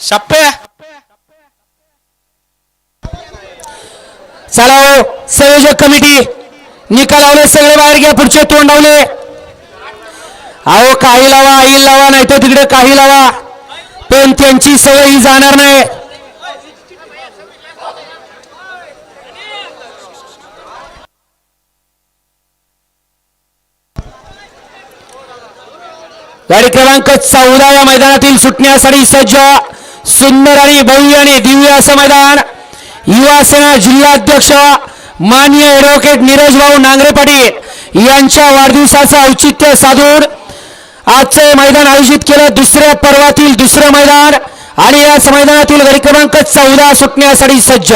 शप्पे चला हो, संयोजक कमिटी. निकाल लावले सगळे बाहेर घ्या पुढचे तोंड लावले. अहो काही लावा आई लावा नाही तर तिकडे काही लावा. पण त्यांची सवय ही जाणार नाही. गाडी क्रमांक चौदा या मैदानातील सुटण्यासाठी सज्ज. सुंदर आणि भव्य आणि दिव्य असं मैदान. युवासेना जिल्हाध्यक्ष मान्य ॲडव्होकेट नीरज भाऊ नांगरे पाटील यांच्या वाढदिवसाचं औचित्य साधून आजचं हे मैदान आयोजित केलं. दुसऱ्या पर्वातील दुसरं मैदान आणि याच मैदानातील गाडी क्रमांक चौदा सुटण्यासाठी सज्ज.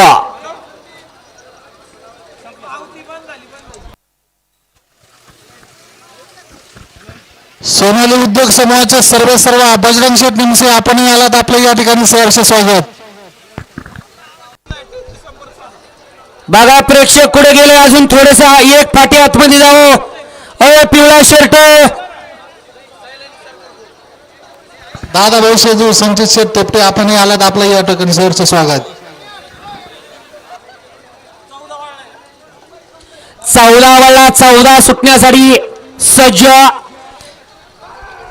सोनाली उद्योग समूहाचे सर्व सर्व बजरंग शेठ निमसे आपणही आलात आपलं या ठिकाणी सहर्ष स्वागत. बघा प्रेक्षक कुठे गेले? अजून थोडेस एक फाटी आतमध्ये जावं. अरे पिवळा शर्ट. दादा भाऊ शेजू संचित शेठ तेपटे आपणही आलात आपलं या ठिकाणी सहर्ष स्वागत. चौदा वाला चौदा सुटण्यासाठी सज्ज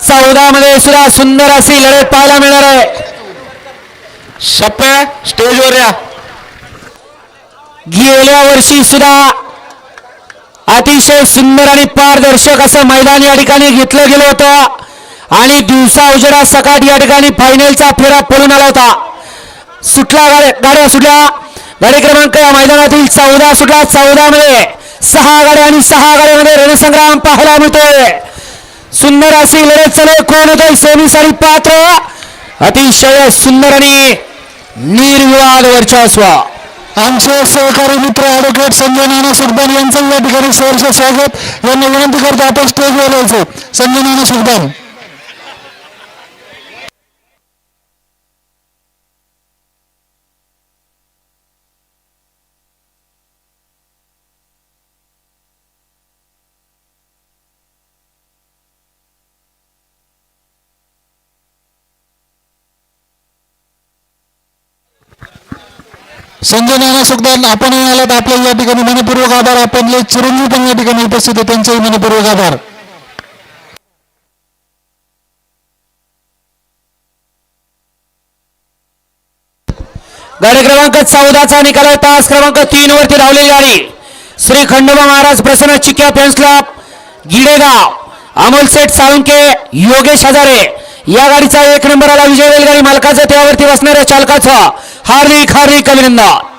चौदा मध्ये सुद्धा सुंदर अशी लढत पाहायला मिळणार आहे. शप्पे स्टेजवर या. गेल्या वर्षी सुद्धा अतिशय सुंदर आणि पारदर्शक असं मैदान या ठिकाणी घेतलं गेलं होतं. आणि दिवसा उजेडा सकाळ या ठिकाणी फायनलचा फेरा पळून आला होता. सुटला गाड्या गाड्या सुटल्या. गाडी क्रमांक या मैदानातील चौदा सुटला. चौदा मध्ये सहा गाड्या आणि सहा गाड्यामध्ये रणसंग्राम पाहायला मिळतोय. सुंदर अशी लढत चालू कोण होतोय? सेमीसाठी पात्र. अतिशय सुंदर आणि निर्विवाद वर्चस्व. आमचे सहकारी मित्र ॲडव्होकेट संजय नाना सुखदान यांचं या ठिकाणी सहर्ष स्वागत. यांना विनंती करतो आपण स्टेजवर यायचं. संजय नाना सुखदान. संजय नाना सुखदान आपणही आलात आपल्याला या ठिकाणी मनपूर्वक आभार. आपले चिरंजीव पण या ठिकाणी उपस्थित आहे. त्यांचाही मनपूर्वक आभार. गाडी क्रमांक चौदाचा निकाल आहे तास क्रमांक तीन वरती धावलेली गाडी. श्री खंडोबा महाराज प्रसन्न चिक्या फॅन्स क्लब गिडेगाव. अमोल सेठ साळुंके योगेश हजारे. या गाडीचा एक नंबर आला विजय रेलगाडी मालकाचा त्यावरती बसणाऱ्या चालकाचा హార్దిక్ హార్దిక్ అభినందన్